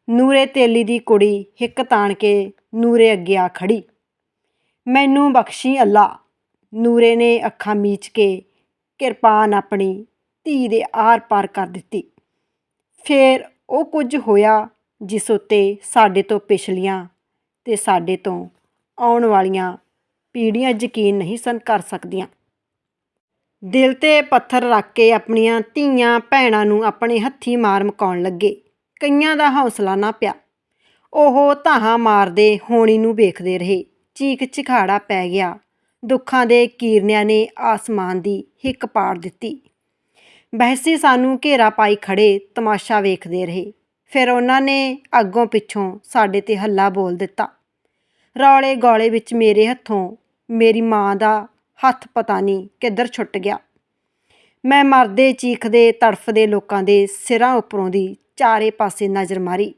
ਨੂਰੇ ਤੇਲੀ ਦੀ ਕੁੜੀ ਹਿੱਕ ਤਾਣ ਕੇ ਨੂਰੇ ਅੱਗੇ ਆ ਖੜੀ। ਮੈਨੂੰ ਬਖਸ਼ੀ ਅੱਲਾ। ਨੂਰੇ ਨੇ ਅੱਖਾਂ ਮੀਚ ਕੇ ਕਿਰਪਾਨ ਆਪਣੀ ਧੀ ਦੇ ਆਰ-ਪਾਰ ਕਰ ਦਿੱਤੀ। ਫੇਰ ਉਹ ਕੁਝ ਹੋਇਆ ਜਿਸ ਉੱਤੇ ਸਾਡੇ ਤੋਂ ਪਿਛਲੀਆਂ ਤੇ ਸਾਡੇ ਤੋਂ ਆਉਣ ਵਾਲੀਆਂ ਪੀੜ੍ਹੀਆਂ ਯਕੀਨ ਨਹੀਂ ਸਨ ਕਰ ਸਕਦੀਆਂ। ਦਿਲ ਤੇ ਪੱਥਰ ਰੱਖ ਕੇ ਆਪਣੀਆਂ ਧੀਆਂ ਭੈਣਾਂ ਨੂੰ ਆਪਣੇ ਹੱਥੀ ਮਾਰ ਮਕਾਉਣ ਲੱਗੇ। ਕਈਆਂ ਦਾ ਹੌਸਲਾ ਨਾ ਪਿਆ। ਉਹ ਧਾਹਾਂ ਮਾਰਦੇ ਹੋਣੀ ਨੂੰ ਵੇਖਦੇ ਰਹੇ। ਚੀਕ ਚਿਖਾੜਾ ਪੈ ਗਿਆ। ਦੁੱਖਾਂ ਦੇ ਕੀਰਨਿਆਂ ਨੇ ਆਸਮਾਨ ਦੀ ਹਿੱਕ ਪਾੜ ਦਿੱਤੀ। ਬਹਿਸੀ ਸਾਨੂੰ ਘੇਰਾ ਪਾਈ ਖੜੇ ਤਮਾਸ਼ਾ ਵੇਖਦੇ ਰਹੇ। ਫਿਰ ਉਹਨਾਂ ਨੇ ਅੱਗੋਂ ਪਿੱਛੋਂ ਸਾਡੇ ਤੇ ਹੱਲਾ ਬੋਲ ਦਿੱਤਾ। ਰੌਲੇ ਗੋਲੇ ਵਿੱਚ ਮੇਰੇ ਹੱਥੋਂ ਮੇਰੀ ਮਾਂ ਦਾ ਹੱਥ ਪਤਾ ਨਹੀਂ ਕਿੱਧਰ ਛੁੱਟ ਗਿਆ। ਮੈਂ ਮਰਦੇ, ਚੀਖਦੇ, ਤੜਫਦੇ ਲੋਕਾਂ ਦੇ ਸਿਰਾਂ ਉੱਪਰੋਂ ਦੀ ਚਾਰੇ ਪਾਸੇ ਨਜ਼ਰ ਮਾਰੀ,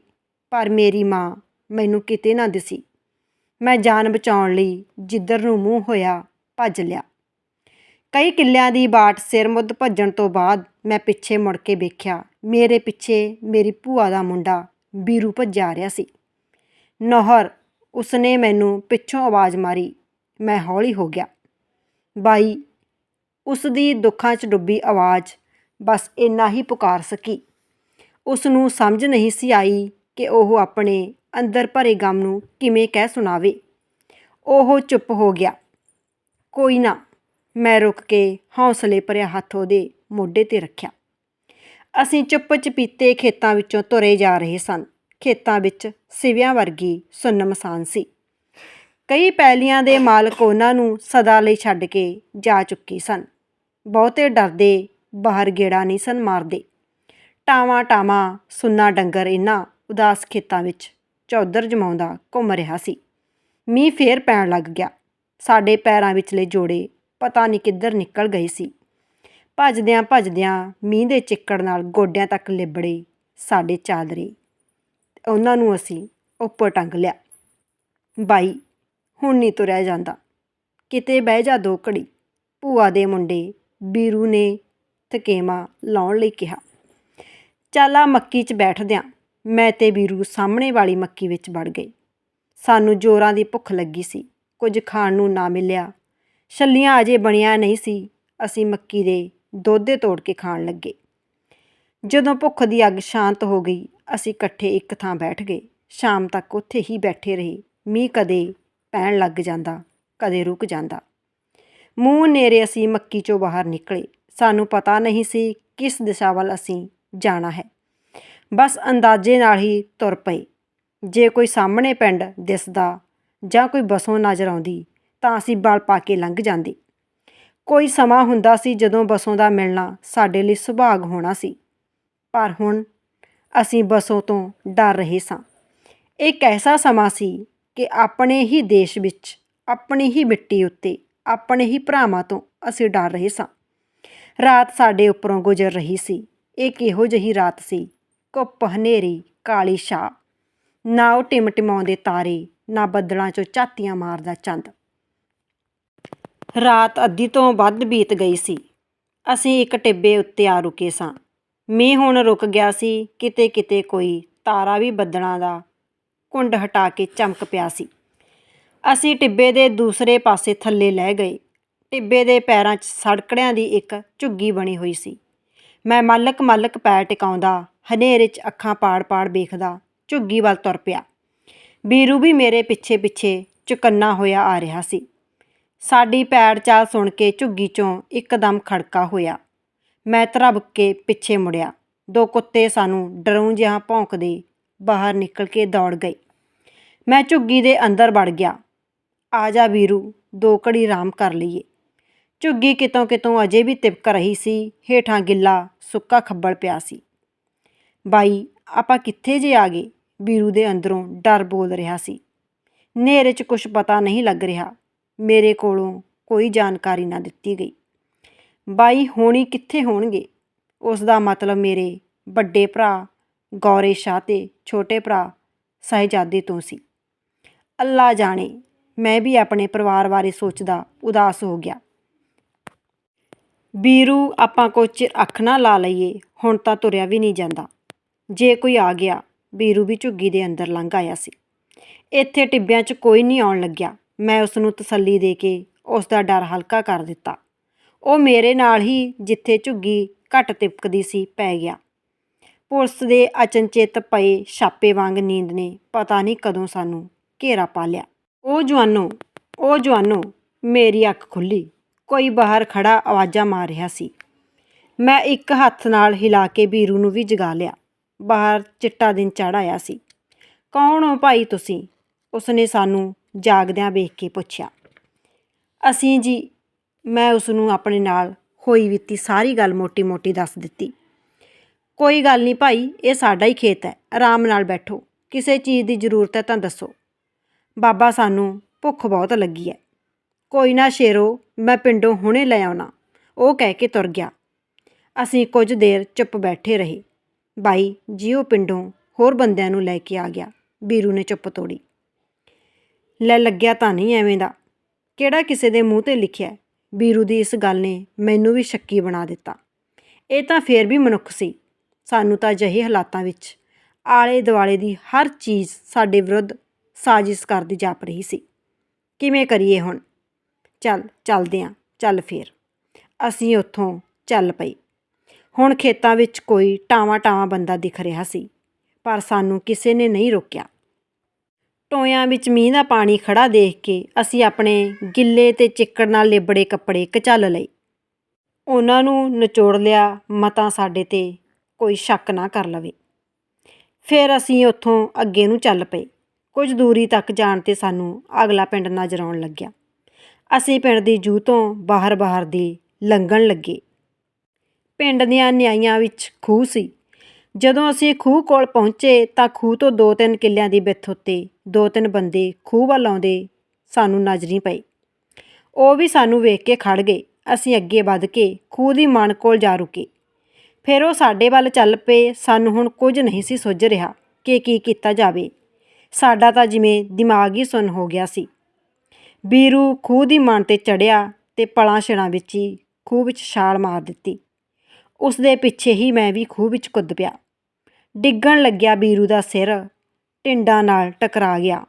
ਪਰ ਮੇਰੀ ਮਾਂ ਮੈਨੂੰ ਕਿਤੇ ਨਾ ਦਿਸੀ। ਮੈਂ ਜਾਨ ਬਚਾਉਣ ਲਈ ਜਿੱਧਰ ਨੂੰ ਮੂੰਹ ਹੋਇਆ ਭੱਜ ਲਿਆ। ਕਈ ਕਿੱਲਿਆਂ ਦੀ ਬਾਟ ਸਿਰ ਮੁੱਦ ਭੱਜਣ ਤੋਂ ਬਾਅਦ ਮੈਂ ਪਿੱਛੇ ਮੁੜ ਕੇ ਵੇਖਿਆ, ਮੇਰੇ ਪਿੱਛੇ ਮੇਰੀ ਭੂਆ ਦਾ ਮੁੰਡਾ ਬੀਰੂ ਭੱਜਾ ਰਿਹਾ ਸੀ। ਨਹਰ, ਉਸਨੇ ਮੈਨੂੰ ਪਿੱਛੋਂ ਆਵਾਜ਼ ਮਾਰੀ, ਮੈਂ ਹੌਲੀ ਹੋ ਗਿਆ। ਬਾਈ ਉਸ ਦੀ ਦੁੱਖਾਂ 'ਚ ਡੁੱਬੀ ਆਵਾਜ਼ ਬਸ ਇੰਨਾ ਹੀ ਪੁਕਾਰ ਸਕੀ। ਉਸ ਨੂੰ ਸਮਝ ਨਹੀਂ ਸੀ ਆਈ ਕਿ ਉਹ ਆਪਣੇ ਅੰਦਰ ਭਰੇ ਗਮ ਨੂੰ ਕਿਵੇਂ ਕਹਿ ਸੁਣਾਵੇ। ਉਹ ਚੁੱਪ ਹੋ ਗਿਆ। ਕੋਈ ਨਾ, ਮੈਂ ਰੁਕ ਕੇ ਹੌਸਲੇ ਭਰਿਆ ਹੱਥ ਉਹਦੇ ਮੋਢੇ ਤੇ ਰੱਖਿਆ। ਅਸੀਂ ਚੁੱਪ ਚਪੀਤੇ ਖੇਤਾਂ ਵਿੱਚੋਂ ਤੁਰੇ ਜਾ ਰਹੇ ਸਨ। ਖੇਤਾਂ ਵਿੱਚ ਸਿਵਿਆਂ ਵਰਗੀ ਸੁੰਨਮਸਾਨ ਸੀ। ਕਈ ਪੈਲੀਆਂ ਦੇ ਮਾਲਕ ਉਹਨਾਂ ਨੂੰ ਸਦਾ ਲਈ ਛੱਡ ਕੇ ਜਾ ਚੁੱਕੇ ਸਨ। ਬਹੁਤੇ ਡਰਦੇ ਬਾਹਰ ਗੇੜਾ ਨਹੀਂ ਸਨ ਮਾਰਦੇ। ਟਾਵਾਂ ਟਾਵਾਂ ਸੁੰਨਾ ਡੰਗਰ ਇਹਨਾਂ ਉਦਾਸ ਖੇਤਾਂ ਵਿੱਚ ਚੌਧਰ ਜਮਾਉਂਦਾ ਘੁੰਮ ਰਿਹਾ ਸੀ। ਮੀਂਹ ਫੇਰ ਪੈਣ ਲੱਗ ਗਿਆ। ਸਾਡੇ ਪੈਰਾਂ ਵਿਚਲੇ ਜੋੜੇ ਪਤਾ ਨਹੀਂ ਕਿੱਧਰ ਨਿਕਲ ਗਏ ਸੀ। ਭੱਜਦਿਆਂ ਭੱਜਦਿਆਂ ਮੀਂਹ ਦੇ ਚਿੱਕੜ ਨਾਲ ਗੋਡਿਆਂ ਤੱਕ ਲਿਬੜੇ ਸਾਡੇ ਚਾਦਰੇ। ਉਹਨਾਂ ਨੂੰ ਅਸੀਂ ਉੱਪਰ ਟੰਗ ਲਿਆ। ਬਾਈ, ਹੁਣ ਨਹੀਂ ਤੁਰਿਆ ਜਾਂਦਾ। ਕਿਤੇ ਬਹਿ ਜਾ ਦੋ ਘੜੀ। ਭੂਆ ਦੇ ਮੁੰਡੇ ਬੀਰੂ ਨੇ ਥਕੇਮਾ ਲਾਉਣ ਲਈ ਕਿਹਾ। ਚੱਲ ਆ ਮੱਕੀ 'ਚ ਬੈਠਦਿਆਂ ਮੈਂ ਤੇ ਵੀਰੂ ਸਾਹਮਣੇ ਵਾਲੀ ਮੱਕੀ ਵਿੱਚ ਵੜ ਗਏ ਸਾਨੂੰ ਜੋਰਾਂ ਦੀ ਭੁੱਖ ਲੱਗੀ ਸੀ। ਕੁਝ ਖਾਣ ਨੂੰ ਨਾ ਮਿਲਿਆ। ਛੱਲੀਆਂ ਅਜੇ ਬਣਿਆ ਨਹੀਂ ਸੀ। ਅਸੀਂ ਮੱਕੀ ਦੇ ਦੋਧੇ ਤੋੜ ਕੇ ਖਾਣ ਲੱਗੇ। ਜਦੋਂ ਭੁੱਖ ਦੀ ਅੱਗ ਸ਼ਾਂਤ ਹੋ ਗਈ, ਅਸੀਂ ਇਕੱਠੇ ਇੱਕ ਥਾਂ ਬੈਠ ਗਏ। ਸ਼ਾਮ ਤੱਕ ਉੱਥੇ ਹੀ ਬੈਠੇ ਰਹੇ। ਮੀਂਹ ਕਦੇ ਪੈਣ ਲੱਗ ਜਾਂਦਾ, ਕਦੇ ਰੁਕ ਜਾਂਦਾ। ਮੂੰਹ ਨੇਰੇ ਅਸੀਂ ਮੱਕੀ ਚੋਂ ਬਾਹਰ ਨਿਕਲੇ। ਸਾਨੂੰ ਪਤਾ ਨਹੀਂ ਸੀ ਕਿਸ ਦਿਸ਼ਾ ਵੱਲ ਅਸੀਂ ਜਾਣਾ ਹੈ। ਬਸ ਅੰਦਾਜ਼ੇ ਨਾਲ ਹੀ ਤੁਰ ਪਏ ਜੇ ਕੋਈ ਸਾਹਮਣੇ ਪਿੰਡ ਦਿਸਦਾ ਜਾਂ ਕੋਈ ਬਸੋਂ ਨਜ਼ਰ ਆਉਂਦੀ ਤਾਂ ਅਸੀਂ ਬਲ ਪਾ ਕੇ ਲੰਘ ਜਾਂਦੇ। ਕੋਈ ਸਮਾਂ ਹੁੰਦਾ ਸੀ ਜਦੋਂ ਬਸੋਂ ਦਾ ਮਿਲਣਾ ਸਾਡੇ ਲਈ ਸੁਭਾਗ ਹੋਣਾ ਸੀ। ਪਰ ਹੁਣ ਅਸੀਂ ਬਸੋਂ ਤੋਂ ਡਰ ਰਹੇ ਸਾਂ। ਇੱਕ ਐਸਾ ਸਮਾਂ ਸੀ ਕਿ ਆਪਣੇ ਹੀ ਦੇਸ਼ ਵਿੱਚ, ਆਪਣੀ ਹੀ ਮਿੱਟੀ ਉੱਤੇ, ਆਪਣੇ ਹੀ ਭਰਾਵਾਂ ਤੋਂ ਅਸੀਂ ਡਰ ਰਹੇ ਸਾਂ। ਰਾਤ ਸਾਡੇ ਉੱਪਰੋਂ ਗੁਜ਼ਰ ਰਹੀ ਸੀ। ਇਹ ਕਿਹੋ ਜਿਹੀ ਰਾਤ ਸੀ ਘੁੱਪ ਹਨੇਰੀ, ਕਾਲੀ ਛਾਂ। ਨਾ ਉਹ ਟਿਮਟਿਮਾਉਂਦੇ ਤਾਰੇ, ਨਾ ਬੱਦਲਾਂ 'ਚੋਂ ਝਾਤੀਆਂ ਮਾਰਦਾ ਚੰਦ। ਰਾਤ ਅੱਧੀ ਤੋਂ ਵੱਧ ਬੀਤ ਗਈ ਸੀ। ਅਸੀਂ ਇੱਕ ਟਿੱਬੇ ਉੱਤੇ ਆ ਰੁਕੇ ਸਾਂ। ਮੀਂਹ ਹੁਣ ਰੁਕ ਗਿਆ ਸੀ ਕਿਤੇ ਕਿਤੇ ਕੋਈ ਤਾਰਾ ਵੀ ਬੱਦਲਾਂ ਦਾ ਕੁੰਡ ਹਟਾ ਕੇ ਚਮਕ ਪਿਆ ਸੀ। ਅਸੀਂ ਟਿੱਬੇ ਦੇ ਦੂਸਰੇ ਪਾਸੇ ਥੱਲੇ ਲੈ ਗਏ। ਟਿੱਬੇ ਦੇ ਪੈਰਾਂ 'ਚ ਸੜਕੜਿਆਂ ਦੀ ਇੱਕ ਝੁੱਗੀ ਬਣੀ ਹੋਈ ਸੀ। ਮੈਂ ਮਲਕ ਮਲਕ ਪੈਰ ਟਿਕਾਉਂਦਾ ਹਨੇਰੇ 'ਚ ਅੱਖਾਂ ਪਾੜ-ਪਾੜ ਵੇਖਦਾ, ਝੁੱਗੀ ਵੱਲ ਤੁਰ ਪਿਆ। ਬੀਰੂ ਵੀ ਮੇਰੇ ਪਿੱਛੇ-ਪਿੱਛੇ ਚੁਕੰਨਾ ਹੋਇਆ ਆ ਰਿਹਾ ਸੀ। ਸਾਡੀ ਪੈੜ ਚਾਲ ਸੁਣ ਕੇ ਝੁੱਗੀ 'ਚੋਂ ਇੱਕਦਮ ਖੜਕਾ ਹੋਇਆ। ਮੈਂ ਧਰਬ ਕੇ ਪਿੱਛੇ ਮੁੜਿਆ। ਦੋ ਕੁੱਤੇ ਸਾਨੂੰ ਡਰਉਂ ਜਿਹਾ ਭੌਂਕਦੇ ਬਾਹਰ ਨਿਕਲ ਕੇ ਦੌੜ ਗਏ। ਮੈਂ ਝੁੱਗੀ ਦੇ ਅੰਦਰ ਵੜ ਗਿਆ। ਆ ਜਾ ਵੀਰੂ ਦੋ ਘੜੀ ਆਰਾਮ ਕਰ ਲਈਏ। ਝੁੱਗੀ ਕਿਤੋਂ ਕਿਤੋਂ ਅਜੇ ਵੀ ਤਿਪਕ ਰਹੀ ਸੀ, ਹੇਠਾਂ ਗਿੱਲਾ ਸੁੱਕਾ ਖੱਬਲ ਪਿਆ ਸੀ। ਬਾਈ, ਆਪਾਂ ਕਿੱਥੇ ਜੇ ਆ ਗਏ? ਵੀਰੂ ਦੇ ਅੰਦਰੋਂ ਡਰ ਬੋਲ ਰਿਹਾ ਸੀ। ਨੇਰੇ 'ਚ ਕੁਝ ਪਤਾ ਨਹੀਂ ਲੱਗ ਰਿਹਾ। ਮੇਰੇ ਕੋਲੋਂ ਕੋਈ ਜਾਣਕਾਰੀ ਨਾ ਦਿੱਤੀ ਗਈ। ਬਾਈ, ਹੋਣੀ ਕਿੱਥੇ ਹੋਣਗੇ? ਉਸ ਦਾ ਮਤਲਬ ਮੇਰੇ ਵੱਡੇ ਭਰਾ ਗੌਰੇ ਸ਼ਾਹ ਤੇ ਛੋਟੇ ਭਰਾ ਸਾਹਿਜਾਦੇ ਤੋਂ ਸੀ। ਅੱਲਾ ਜਾਣੇ, ਮੈਂ ਵੀ ਆਪਣੇ ਪਰਿਵਾਰ ਬਾਰੇ ਸੋਚਦਾ ਉਦਾਸ ਹੋ ਗਿਆ। ਵੀਰੂ ਆਪਾਂ ਕੁਝ ਚਿਰ ਅੱਖ ਨਾ ਲਾ ਲਈਏ, ਹੁਣ ਤਾਂ ਤੁਰਿਆ ਵੀ ਨਹੀਂ ਜਾਂਦਾ। ਜੇ ਕੋਈ ਆ ਗਿਆ, ਬੀਰੂ ਵੀ ਝੁੱਗੀ ਦੇ ਅੰਦਰ ਲੰਘ ਆਇਆ ਸੀ। ਇੱਥੇ ਟਿੱਬਿਆਂ 'ਚ ਕੋਈ ਨਹੀਂ ਆਉਣ ਲੱਗਿਆ। ਮੈਂ ਉਸ ਨੂੰ ਤਸੱਲੀ ਦੇ ਕੇ ਉਸ ਦਾ ਡਰ ਹਲਕਾ ਕਰ ਦਿੱਤਾ। ਉਹ ਮੇਰੇ ਨਾਲ ਹੀ ਜਿੱਥੇ ਝੁੱਗੀ ਘੱਟ ਤਿਪਕਦੀ ਸੀ ਪੈ ਗਿਆ। ਪੁਲਿਸ ਦੇ ਅਚਨਚੇਤ ਪਏ ਛਾਪੇ ਵਾਂਗ ਨੀਂਦ ਨੇ ਪਤਾ ਨਹੀਂ ਕਦੋਂ ਸਾਨੂੰ ਘੇਰਾ ਪਾ ਲਿਆ। ਉਹ ਜਵਾਨੋ ਉਹ ਜਵਾਨੋ, ਮੇਰੀ ਅੱਖ ਖੁੱਲੀ। ਕੋਈ ਬਾਹਰ ਖੜਾ ਆਵਾਜ਼ਾਂ ਮਾਰ ਰਿਹਾ ਸੀ। ਮੈਂ ਇੱਕ ਹੱਥ ਨਾਲ ਹਿਲਾ ਕੇ ਬੀਰੂ ਨੂੰ ਵੀ ਜਗਾ ਲਿਆ। ਬਾਹਰ ਚਿੱਟਾ ਦਿਨ ਚੜ ਆਇਆ ਸੀ। ਕੌਣ ਹੋ ਭਾਈ ਤੁਸੀਂ? ਉਸਨੇ ਸਾਨੂੰ ਜਾਗਦਿਆਂ ਵੇਖ ਕੇ ਪੁੱਛਿਆ। ਅਸੀਂ ਜੀ, ਮੈਂ ਉਸ ਨੂੰ ਆਪਣੇ ਨਾਲ ਹੋਈ ਬੀਤੀ ਸਾਰੀ ਗੱਲ ਮੋਟੀ-ਮੋਟੀ ਦੱਸ ਦਿੱਤੀ। ਕੋਈ ਗੱਲ ਨਹੀਂ ਭਾਈ, ਇਹ ਸਾਡਾ ਹੀ ਖੇਤ ਹੈ। ਆਰਾਮ ਨਾਲ ਬੈਠੋ। ਕਿਸੇ ਚੀਜ਼ ਦੀ ਜ਼ਰੂਰਤ ਹੈ ਤਾਂ ਦੱਸੋ। ਬਾਬਾ ਸਾਨੂੰ ਭੁੱਖ ਬਹੁਤ ਲੱਗੀ ਹੈ। ਕੋਈ ਨਾ ਸ਼ੇਰੋ, ਮੈਂ ਪਿੰਡੋਂ ਹੁਣੇ ਲੈ ਆਉਣਾ। ਉਹ ਕਹਿ ਕੇ ਤੁਰ ਗਿਆ। ਅਸੀਂ ਕੁਝ ਦੇਰ ਚੁੱਪ ਬੈਠੇ ਰਹੇ। ਬਾਈ ਜਿਉ ਪਿੰਡੋਂ ਹੋਰ ਬੰਦਿਆਂ ਨੂੰ ਲੈ ਕੇ ਆ ਗਿਆ। ਬੀਰੂ ਨੇ ਚੁੱਪ ਤੋੜੀ। ਲੈ ਲੱਗਿਆ ਤਾਂ ਨਹੀਂ ਐਵੇਂ ਦਾ। ਕਿਹੜਾ ਕਿਸੇ ਦੇ ਮੂੰਹ ਤੇ ਲਿਖਿਆ? ਬੀਰੂ ਦੀ ਇਸ ਗੱਲ ਨੇ ਮੈਨੂੰ ਵੀ ਸ਼ੱਕੀ ਬਣਾ ਦਿੱਤਾ। ਇਹ ਤਾਂ ਫੇਰ ਵੀ ਮਨੁੱਖ ਸੀ। ਸਾਨੂੰ ਤਾਂ ਅਜਿਹੇ ਹਾਲਾਤਾਂ ਵਿੱਚ ਆਲੇ ਦੁਆਲੇ ਦੀ ਹਰ ਚੀਜ਼ ਸਾਡੇ ਵਿਰੁੱਧ ਸਾਜ਼ਿਸ਼ ਕਰਦੀ ਜਾਪ ਰਹੀ ਸੀ। ਕਿਵੇਂ ਕਰੀਏ ਹੁਣ? ਚੱਲ, ਚੱਲਦੇ ਆਂ। ਚੱਲ ਫੇਰ। ਅਸੀਂ ਉੱਥੋਂ ਚੱਲ ਪਈ ਹੁਣ ਖੇਤਾਂ ਵਿੱਚ ਕੋਈ ਟਾਵਾਂ ਟਾਵਾਂ ਬੰਦਾ ਦਿਖ ਰਿਹਾ ਸੀ, ਪਰ ਸਾਨੂੰ ਕਿਸੇ ਨੇ ਨਹੀਂ ਰੋਕਿਆ। ਟੋਇਆਂ ਵਿੱਚ ਮੀਂਹ ਦਾ ਪਾਣੀ ਖੜਾ ਦੇਖ ਕੇ ਅਸੀਂ ਆਪਣੇ ਗਿੱਲੇ ਤੇ ਚਿੱਕੜ ਨਾਲ ਲਿਬੜੇ ਕੱਪੜੇ ਕਚਲ ਲਏ। ਉਹਨਾਂ ਨੂੰ ਨਿਚੋੜ ਲਿਆ ਮਤਾ ਸਾਡੇ ਤੇ ਕੋਈ ਸ਼ੱਕ ਨਾ ਕਰ ਲਵੇ। ਫਿਰ ਅਸੀਂ ਉੱਥੋਂ ਅੱਗੇ ਨੂੰ ਚੱਲ ਪਏ। ਕੁਝ ਦੂਰੀ ਤੱਕ ਜਾਣ ਤੇ ਸਾਨੂੰ ਅਗਲਾ ਪਿੰਡ ਨਜ਼ਰ ਆਉਣ ਲੱਗਿਆ। ਅਸੀਂ ਪਿੰਡ ਦੀ ਜੂ ਤੋਂ ਬਾਹਰ-ਬਾਹਰ ਦੀ ਲੰਘਣ ਲੱਗੇ। ਪਿੰਡ ਦੀਆਂ ਨਿਆਈਆਂ ਵਿੱਚ ਖੂਹ ਸੀ। ਜਦੋਂ ਅਸੀਂ ਖੂਹ ਕੋਲ ਪਹੁੰਚੇ ਤਾਂ ਖੂਹ ਤੋਂ ਦੋ ਤਿੰਨ ਕਿੱਲਿਆਂ ਦੀ ਵਿੱਥ ਉੱਤੇ ਦੋ ਤਿੰਨ ਬੰਦੇ ਖੂਹ ਵੱਲ ਆਉਂਦੇ ਸਾਨੂੰ ਨਜ਼ਰੀ ਪਏ ਉਹ ਵੀ ਸਾਨੂੰ ਵੇਖ ਕੇ ਖੜ ਗਏ। ਅਸੀਂ ਅੱਗੇ ਵੱਧ ਕੇ ਖੂਹ ਦੀ ਮਣ ਕੋਲ ਜਾ ਰੁਕੇ। ਫਿਰ ਉਹ ਸਾਡੇ ਵੱਲ ਚੱਲ ਪਏ। ਸਾਨੂੰ ਹੁਣ ਕੁਝ ਨਹੀਂ ਸੀ ਸੁੱਝ ਰਿਹਾ ਕਿ ਕੀ ਕੀਤਾ ਜਾਵੇ। ਸਾਡਾ ਤਾਂ ਜਿਵੇਂ ਦਿਮਾਗ ਹੀ ਸੁੰਨ ਹੋ ਗਿਆ ਸੀ। ਬੀਰੂ ਖੂਹ ਦੀ ਮਣ ਤੇ ਚੜਿਆ ਤੇ ਪਲਾਂ ਛੜਾਂ ਵਿੱਚ ਹੀ ਖੂਹ ਵਿੱਚ ਛਾਲ ਮਾਰ ਦਿੱਤੀ। ਉਸ ਦੇ ਪਿੱਛੇ ਹੀ ਮੈਂ ਵੀ ਖੂਹ ਵਿੱਚ ਕੁੱਦ ਪਿਆ। ਡਿੱਗਣ ਲੱਗਿਆ ਬੀਰੂ ਦਾ ਸਿਰ ਟਿੰਡਾਂ ਨਾਲ ਟਕਰਾ ਗਿਆ।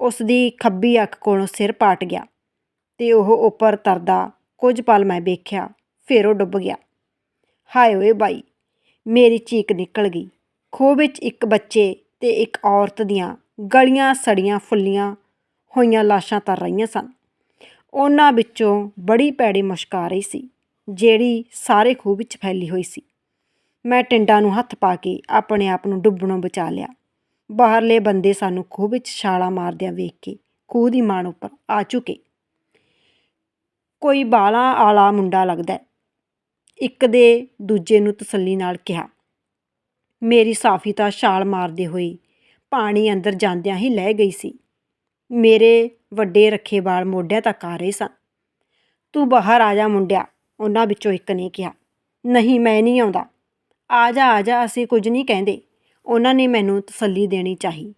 ਉਸ ਦੀ ਖੱਬੀ ਅੱਖ ਕੋਲੋਂ ਸਿਰ ਪਾਟ ਗਿਆ ਤੇ ਉਹ ਉੱਪਰ ਤਰਦਾ ਕੁਝ ਪਲ ਮੈਂ ਵੇਖਿਆ, ਫਿਰ ਉਹ ਡੁੱਬ ਗਿਆ। ਹਾਏ ਓਏ ਬਾਈ, ਮੇਰੀ ਚੀਕ ਨਿਕਲ ਗਈ। ਖੂਹ ਵਿੱਚ ਇੱਕ ਬੱਚੇ ਤੇ ਇੱਕ ਔਰਤ ਦੀਆਂ ਗਲੀਆਂ ਸੜੀਆਂ ਫੁੱਲੀਆਂ ਹੋਈਆਂ ਲਾਸ਼ਾਂ ਤਰ ਰਹੀਆਂ ਸਨ। ਉਹਨਾਂ ਵਿੱਚੋਂ ਬੜੀ ਪੈੜੀ ਮੁਸ਼ਕ ਆ ਰਹੀ ਸੀ। ਜਿਹੜੀ ਸਾਰੇ ਖੂਹ ਵਿੱਚ ਫੈਲੀ ਹੋਈ ਸੀ। ਮੈਂ ਟਿੰਡਾਂ ਨੂੰ ਹੱਥ ਪਾ ਕੇ ਆਪਣੇ ਆਪ ਨੂੰ ਡੁੱਬਣੋਂ ਬਚਾ ਲਿਆ। ਬਾਹਰਲੇ ਬੰਦੇ ਸਾਨੂੰ ਖੂਹ ਵਿੱਚ ਛਾਲਾਂ ਮਾਰਦਿਆਂ ਵੇਖ ਕੇ ਖੂਹ ਦੀ ਮਾਣ ਉੱਪਰ ਆ ਚੁੱਕੇ ਕੋਈ ਬਾਲਾਂ ਆਲਾ ਮੁੰਡਾ ਲੱਗਦਾ ਇੱਕ ਦੇ ਦੂਜੇ ਨੂੰ ਤਸੱਲੀ ਨਾਲ ਕਿਹਾ, ਮੇਰੀ ਸਾਫੀ ਤਾਂ ਛਾਲ ਮਾਰਦੇ ਹੋਏ ਪਾਣੀ ਅੰਦਰ ਜਾਂਦਿਆਂ ਹੀ ਲੈ ਗਈ ਸੀ। ਮੇਰੇ ਵੱਡੇ ਰੱਖੇ ਵਾਲ ਮੋਢਿਆਂ ਤੱਕ ਆ ਰਹੇ ਸਨ। ਤੂੰ ਬਾਹਰ ਆ ਜਾ ਮੁੰਡਿਆ। ਉਹਨਾਂ ਵਿੱਚੋਂ ਇੱਕ ਨੇ ਕਿਹਾ, ਨਹੀਂ, ਮੈਂ ਨਹੀਂ ਆਉਂਦਾ। ਆ ਜਾ ਆ ਜਾ, ਅਸੀਂ ਕੁਝ ਨਹੀਂ ਕਹਿੰਦੇ। ਉਹਨਾਂ ਨੇ ਮੈਨੂੰ ਤਸੱਲੀ ਦੇਣੀ ਚਾਹੀ।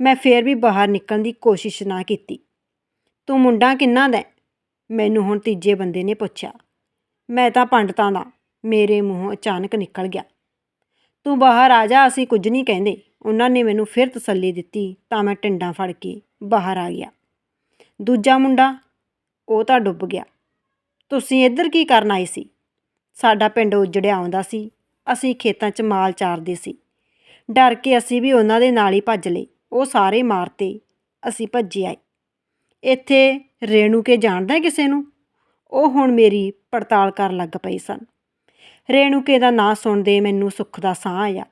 ਮੈਂ ਫੇਰ ਵੀ ਬਾਹਰ ਨਿਕਲਣ ਦੀ ਕੋਸ਼ਿਸ਼ ਨਾ ਕੀਤੀ। ਤੂੰ ਮੁੰਡਾ ਕਿੰਨਾ ਦਾ ਮੈਨੂੰ ਹੁਣ ਤੀਜੇ ਬੰਦੇ ਨੇ ਪੁੱਛਿਆ। ਮੈਂ ਤਾਂ ਪੰਡਤਾਂ ਦਾ। ਮੇਰੇ ਮੂੰਹੋਂ ਅਚਾਨਕ ਨਿਕਲ ਗਿਆ। ਤੂੰ ਬਾਹਰ ਆ ਜਾ, ਅਸੀਂ ਕੁਝ ਨਹੀਂ ਕਹਿੰਦੇ। ਉਹਨਾਂ ਨੇ ਮੈਨੂੰ ਫਿਰ ਤਸੱਲੀ ਦਿੱਤੀ, ਤਾਂ ਮੈਂ ਟਿੰਡਾਂ ਫੜ ਕੇ ਬਾਹਰ ਆ ਗਿਆ। ਦੂਜਾ ਮੁੰਡਾ, ਉਹ ਤਾਂ ਡੁੱਬ ਗਿਆ। ਤੁਸੀਂ ਇੱਧਰ ਕੀ ਕਰਨ ਆਏ ਸੀ? ਸਾਡਾ ਪਿੰਡ ਉਜੜਿਆ ਆਉਂਦਾ ਸੀ। ਅਸੀਂ ਖੇਤਾਂ 'ਚ ਮਾਲ ਚਾਰਦੇ ਸੀ। ਡਰ ਕੇ ਅਸੀਂ ਵੀ ਉਹਨਾਂ ਦੇ ਨਾਲ ਹੀ ਭੱਜ ਲਏ। ਉਹ ਸਾਰੇ ਮਾਰਤੇ। ਅਸੀਂ ਭੱਜੇ ਆਏ। ਇੱਥੇ ਰੇਣੂ ਕੇ ਜਾਣਦਾ ਕਿਸੇ ਨੂੰ? ਉਹ ਹੁਣ ਮੇਰੀ ਪੜਤਾਲ ਕਰਨ ਲੱਗ ਪਏ ਸਨ। ਰੇਣੂਕੇ ਦਾ ਨਾਂ ਸੁਣਦੇ ਮੈਨੂੰ ਸੁੱਖ ਦਾ ਸਾਹ ਆਇਆ।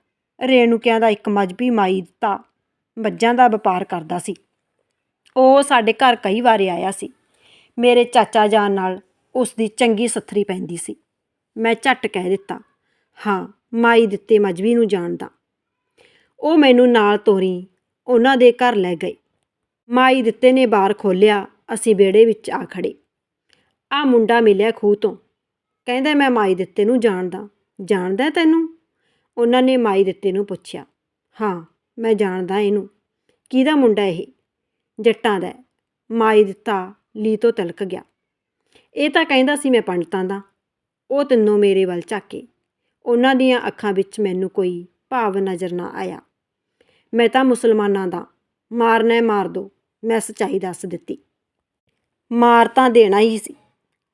ਰੇਣੂਕਿਆਂ ਦਾ ਇੱਕ ਮਜਬੀ ਮਾਈ ਤਾਂ ਮੱਝਾਂ ਦਾ ਵਪਾਰ ਕਰਦਾ ਸੀ। ਉਹ ਸਾਡੇ ਘਰ ਕਈ ਵਾਰ ਆਇਆ ਸੀ। ਮੇਰੇ ਚਾਚਾ ਜਾਨ ਨਾਲ ਉਸ ਦੀ ਚੰਗੀ ਸੱਥਰੀ ਪੈਂਦੀ ਸੀ। ਮੈਂ ਝੱਟ ਕਹਿ ਦਿੱਤਾ, ਹਾਂ, ਮਾਈ ਦਿੱਤੇ ਮਜਬੀ ਨੂੰ ਜਾਣਦਾ ਉਹ ਮੈਨੂੰ ਨਾਲ ਤੋਰੀ, ਉਹਨਾਂ ਦੇ ਘਰ ਲੈ ਗਏ ਮਾਈ ਦਿੱਤੇ ਨੇ ਬਾਰ ਖੋਲਿਆ, ਅਸੀਂ ਵਿਹੜੇ ਵਿੱਚ ਆ ਖੜੇ ਆ ਮੁੰਡਾ ਮਿਲਿਆ ਖੂਹ ਤੋਂ। ਕਹਿੰਦਾ, ਮੈਂ ਮਾਈ ਦਿੱਤੇ ਨੂੰ ਜਾਣਦਾ। ਜਾਣਦਾ ਤੈਨੂੰ? ਉਹਨਾਂ ਨੇ ਮਾਈ ਦਿੱਤੇ ਨੂੰ ਪੁੱਛਿਆ, ਹਾਂ, ਮੈਂ ਜਾਣਦਾ ਇਹਨੂੰ। ਕਿਹਦਾ ਮੁੰਡਾ ਇਹ? ਜੱਟਾਂ ਦਾ ਮਾਈ ਦਿੱਤਾ, ਲੀ ਤੋਂ ਤਲਕ ਗਿਆ। ਇਹ ਤਾਂ ਕਹਿੰਦਾ ਸੀ ਮੈਂ ਪੰਡਤਾਂ ਦਾ। ਉਹ ਤਿੰਨੋਂ ਮੇਰੇ ਵੱਲ ਝਾਕੇ। ਉਹਨਾਂ ਦੀਆਂ ਅੱਖਾਂ ਵਿੱਚ ਮੈਨੂੰ ਕੋਈ ਭਾਵ ਨਜ਼ਰ ਨਾ ਆਇਆ। ਮੈਂ ਤਾਂ ਮੁਸਲਮਾਨਾਂ ਦਾ। ਮਾਰਨਾ ਮਾਰ ਦੋ। ਮੈਂ ਸੱਚਾਈ ਦੱਸ ਦਿੱਤੀ। ਮਾਰ ਤਾਂ ਦੇਣਾ ਹੀ ਸੀ।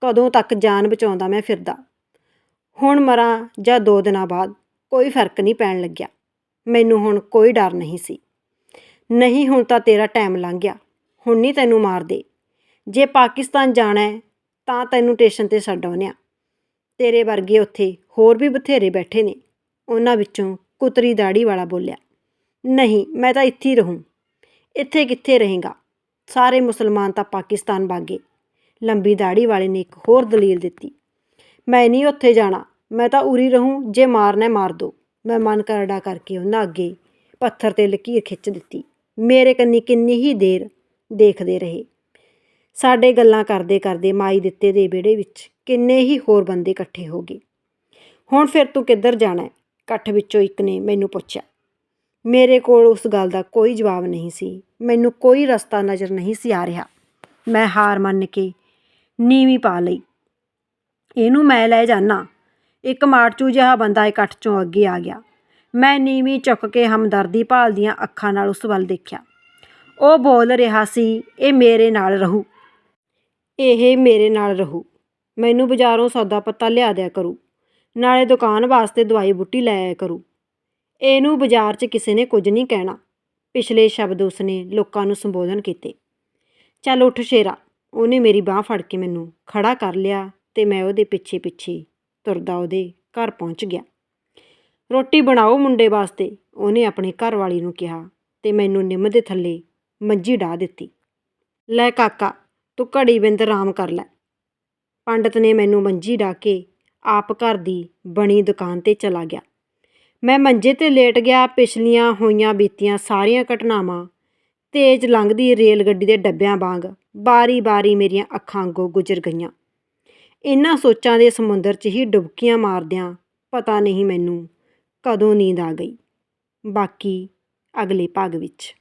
ਕਦੋਂ ਤੱਕ ਜਾਨ ਬਚਾਉਂਦਾ ਮੈਂ ਫਿਰਦਾ। ਹੁਣ ਮਰਾਂ ਜਾਂ ਦੋ ਦਿਨਾਂ ਬਾਅਦ ਕੋਈ ਫ਼ਰਕ ਨਹੀਂ ਪੈਣ ਲੱਗਿਆ। ਮੈਨੂੰ ਹੁਣ ਕੋਈ ਡਰ ਨਹੀਂ ਸੀ। ਨਹੀਂ, ਹੁਣ ਤਾਂ ਤੇਰਾ ਟਾਈਮ ਲੰਘ ਗਿਆ। ਹੁਣ ਨਹੀਂ ਤੈਨੂੰ ਮਾਰਦੇ। ਜੇ ਪਾਕਿਸਤਾਨ ਜਾਣਾ ਤਾਂ ਤੈਨੂੰ ਸਟੇਸ਼ਨ ਤੇ ਛੱਡ ਆਉਂਦੇ ਹਾਂ। ਤੇਰੇ ਵਰਗੇ ਉੱਥੇ ਹੋਰ ਵੀ ਬਥੇਰੇ ਬੈਠੇ ਨੇ। ਉਹਨਾਂ ਵਿੱਚੋਂ ਕੁਤਰੀ ਦਾੜੀ ਵਾਲਾ ਬੋਲਿਆ, ਨਹੀਂ, ਮੈਂ ਤਾਂ ਇੱਥੇ ਹੀ ਰਹੂੰ। ਇੱਥੇ ਕਿੱਥੇ ਰਹੇਗਾ? ਸਾਰੇ ਮੁਸਲਮਾਨ ਤਾਂ ਪਾਕਿਸਤਾਨ ਬਾਗੇ ਲੰਬੀ ਦਾੜੀ ਵਾਲੇ ਨੇ ਇੱਕ ਹੋਰ ਦਲੀਲ ਦਿੱਤੀ, ਮੈਂ ਨਹੀਂ ਉੱਥੇ ਜਾਣਾ। ਮੈਂ ਤਾਂ ਉਰੀ ਰਹੂੰ, ਜੇ ਮਾਰਨਾ ਮਾਰ ਦੋ। ਮੈਂ ਮਨ ਕਰੜਾ ਕਰਕੇ ਉਹਨਾਂ ਅੱਗੇ ਪੱਥਰ ਤੇ ਲਕੀਰ ਖਿੱਚ ਦਿੱਤੀ। ਮੇਰੇ ਕੰਨੀ ਕਿੰਨੀ ਹੀ ਦੇਰ ਦੇਖਦੇ ਰਹੇ। ਸਾਡੇ ਗੱਲਾਂ ਕਰਦੇ ਕਰਦੇ ਮਾਈ ਦਿੱਤੇ ਦੇ ਵਿਹੜੇ ਵਿੱਚ ਕਿੰਨੇ ਹੀ ਹੋਰ ਬੰਦੇ ਇਕੱਠੇ ਹੋ ਗਏ। ਹੁਣ ਫਿਰ ਤੂੰ ਕਿੱਧਰ ਜਾਣਾ? ਹੈ ਇਕੱਠ ਵਿੱਚੋਂ ਇੱਕ ਨੇ ਮੈਨੂੰ ਪੁੱਛਿਆ। ਮੇਰੇ ਕੋਲ ਉਸ ਗੱਲ ਦਾ ਕੋਈ ਜਵਾਬ ਨਹੀਂ ਸੀ। ਮੈਨੂੰ ਕੋਈ ਰਸਤਾ ਨਜ਼ਰ ਨਹੀਂ ਸੀ ਆ ਰਿਹਾ। ਮੈਂ ਹਾਰ ਮੰਨ ਕੇ ਨੀਵੀਂ ਪਾ ਲਈ। ਇਹਨੂੰ ਮੈਂ ਲੈ ਜਾਣਾ ਇੱਕ ਮਾੜਚੂ ਜਿਹਾ ਬੰਦਾ ਇਕੱਠ ਚੋਂ ਅੱਗੇ ਆ ਗਿਆ। ਮੈਂ ਨੀਵੀਂ ਚੁੱਕ ਕੇ ਹਮਦਰਦੀ ਭਾਲਦੀਆਂ ਅੱਖਾਂ ਨਾਲ ਉਸ ਵੱਲ ਦੇਖਿਆ। ਉਹ ਬੋਲ ਰਿਹਾ ਸੀ, ਇਹ ਮੇਰੇ ਨਾਲ ਰਹੂ। ਇਹ ਮੇਰੇ ਨਾਲ ਰਹੂ। ਮੈਨੂੰ ਬਾਜ਼ਾਰੋਂ ਸੌਦਾ ਪੱਤਾ ਲਿਆ ਦਿਆ ਕਰੂ। ਨਾਲੇ ਦੁਕਾਨ ਵਾਸਤੇ ਦਵਾਈ ਬੁੱਟੀ ਲੈ ਆਇਆ ਕਰੂ। ਇਹਨੂੰ ਬਾਜ਼ਾਰ 'ਚ ਕਿਸੇ ਨੇ ਕੁਝ ਨਹੀਂ ਕਹਿਣਾ। ਪਿਛਲੇ ਸ਼ਬਦ ਉਸਨੇ ਲੋਕਾਂ ਨੂੰ ਸੰਬੋਧਨ ਕੀਤੇ। ਚੱਲ ਉੱਠ ਸ਼ੇਰਾ। ਉਹਨੇ ਮੇਰੀ ਬਾਹ ਫੜ ਕੇ ਮੈਨੂੰ ਖੜਾ ਕਰ ਲਿਆ ਤੇ ਮੈਂ ਉਹਦੇ ਪਿੱਛੇ ਪਿੱਛੇ ਤੁਰਦਾ ਉਹਦੇ ਘਰ ਪਹੁੰਚ ਗਿਆ। ਰੋਟੀ ਬਣਾਓ ਮੁੰਡੇ ਵਾਸਤੇ, ਉਹਨੇ ਆਪਣੇ ਘਰ ਵਾਲੀ ਨੂੰ ਕਿਹਾ ਤੇ ਮੈਨੂੰ ਨਿੰਮ ਦੇ ਥੱਲੇ ਮੰਜੀ ਢਾ ਦਿੱਤੀ। ਲੈ ਕਾਕਾ ਤੂੰ ਘੜੀ ਬਿੰਦ ਆਰਾਮ ਕਰ ਲੈ। ਪੰਡਤ ਨੇ ਮੈਨੂੰ ਮੰਜੀ ਢਾ ਕੇ ਆਪ ਘਰ ਦੀ ਬਣੀ ਦੁਕਾਨ ਤੇ ਚਲਾ ਗਿਆ। ਮੈਂ ਮੰਜੇ ਤੇ ਲੇਟ ਗਿਆ, ਪਿਛਲੀਆਂ ਹੋਈਆਂ ਬੀਤੀਆਂ ਸਾਰੀਆਂ ਘਟਨਾਵਾਂ ਤੇਜ਼ ਲੰਘਦੀ ਰੇਲ ਗੱਡੀ ਦੇ ਡੱਬਿਆਂ ਵਾਂਗ ਬਾਰੀ-ਬਾਰੀ ਮੇਰੀਆਂ ਅੱਖਾਂ ਅੱਗੋਂ ਗੁਜ਼ਰ ਗਈਆਂ। ਇਹਨਾਂ ਸੋਚਾਂ ਦੇ ਸਮੁੰਦਰ 'ਚ ਹੀ ਡੁਬਕੀਆਂ ਮਾਰਦਿਆਂ ਪਤਾ ਨਹੀਂ ਮੈਨੂੰ ਕਦੋਂ ਨੀਂਦ ਆ ਗਈ। ਬਾਕੀ ਅਗਲੇ ਭਾਗ ਵਿੱਚ।